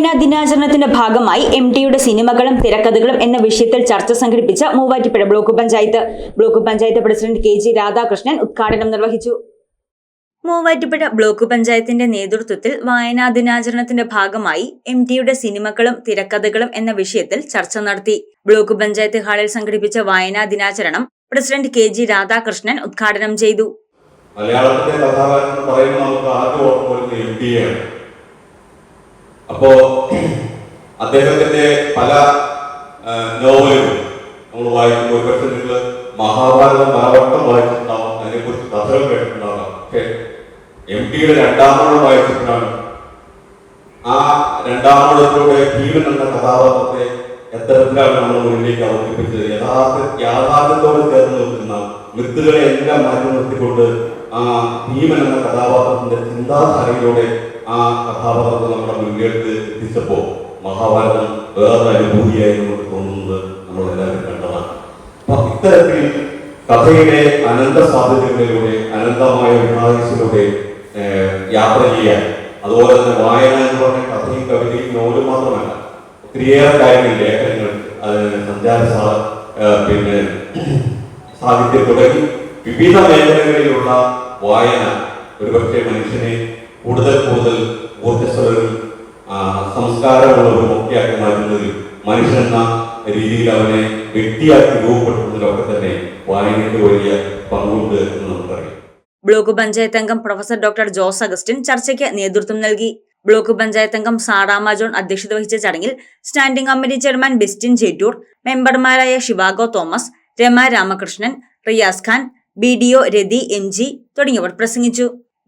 ദിനാചരണത്തിന്റെ ഭാഗമായി എം ടിയുടെ സിനിമകളും തിരക്കഥകളും എന്ന വിഷയത്തിൽ ചർച്ച സംഘടിപ്പിച്ച Muvattupuzha block panchayat. Block panchayat president K G Radhakrishnan ഉദ്ഘാടനം നിർവഹിച്ചു. മൂവാറ്റുപുഴ ബ്ലോക്ക് പഞ്ചായത്തിന്റെ നേതൃത്വത്തിൽ വായനാ ദിനാചരണത്തിന്റെ ഭാഗമായി എം ടിയുടെ സിനിമകളും തിരക്കഥകളും എന്ന വിഷയത്തിൽ ചർച്ച നടത്തി. ബ്ലോക്ക് പഞ്ചായത്ത് ഹാളിൽ സംഘടിപ്പിച്ച വായനാ ദിനാചരണം പ്രസിഡന്റ് കെ ജി രാധാകൃഷ്ണൻ ഉദ്ഘാടനം ചെയ്തു. മലയാളത്തിന്റെ കഥാകാരൻ പറയുമ്പോൾ നമുക്ക് ആദ്യം ഓർമ്മ വരുന്നത് എം ടിയാണ് അപ്പോ അദ്ദേഹത്തിന്റെ പല നോവലുകളും നമ്മൾ വായിക്കുമ്പോൾ ഒരുപക്ഷെ നിങ്ങൾ മഹാഭാരതം പലവട്ടം വായിച്ചിട്ടുണ്ടാവും. അതിനെക്കുറിച്ച് കഥകൾ കേട്ടിട്ടുണ്ടാവാം പക്ഷേ എം ടിയുടെ രണ്ടാമത് വായിച്ചിട്ടാണ് ആ രണ്ടാമൂഴത്തിലൂടെ ഭീമൻ എന്ന കഥാപാത്രത്തെ എത്തരത്തിലാണ് നമ്മൾ മുന്നിലേക്ക് അവതരിപ്പിച്ചത്. യഥാർത്ഥ യാഥാർത്ഥ്യത്തോട് ചേർന്ന് നിൽക്കുന്ന മിത്തുകളെ എല്ലാം മാറ്റി നിർത്തിക്കൊണ്ട് ആ ഭീമൻ എന്ന കഥാപാത്രത്തിന്റെ ചിന്താധാരയിലൂടെ ആ കഥാപാത്രത്തെ നമ്മുടെ മുന്നിലേക്ക് എത്തിച്ചപ്പോ മഹാഭാരതം വേറൊരു അനുഭൂതിയായി നമുക്ക് തോന്നുന്നത് നമ്മൾ എല്ലാവരും കണ്ടതാണ്. അപ്പൊ ഇത്തരത്തിൽ കഥയുടെ അനന്ത സാധ്യതകളിലൂടെ അനന്തമായ വിഭാഗത്തിലൂടെ യാത്ര ചെയ്യാൻ അതുപോലെ തന്നെ വായന എന്ന് പറഞ്ഞ കഥയും കവിതയും നോവലും മാത്രമല്ല ഒത്തിരിയേറെ കാര്യങ്ങൾ ലേഖനങ്ങൾ ഏഹ് പിന്നെ സാഹിത്യം തുടങ്ങി വിവിധ മേഖലകളിലുള്ള വായന. ഒരുപക്ഷെ മനുഷ്യനെ കൂടുതൽ കൂടുതൽ ഊർജസ്വലരും ആ, സംസ്കാരമുള്ളവരും ഒക്കെയാക്കി മാറ്റുന്നതിൽ മനുഷ്യൻ എന്ന രീതിയിൽ അവനെ വ്യക്തിയാക്കി രൂപപ്പെടുത്തുന്നതിലൊക്കെ തന്നെ വായനയ്ക്ക് വലിയ പങ്കുണ്ട് എന്ന് നമുക്കറിയാം ബ്ലോക്ക് പഞ്ചായത്ത് അംഗം പ്രൊഫസർ ഡോക്ടർ ജോസ് അഗസ്റ്റിൻ ചർച്ചയ്ക്ക് നേതൃത്വം നൽകി. ബ്ലോക്ക് പഞ്ചായത്ത് അംഗം സാറാമ ജോൺ അധ്യക്ഷത വഹിച്ച ചടങ്ങിൽ standing committee chairman Bistin Chettoor മെമ്പർമാരായ Shivago Thomas Rama Ramakrishnan Riyas Khan B D O Rathi M G തുടങ്ങിയവർ പ്രസംഗിച്ചു.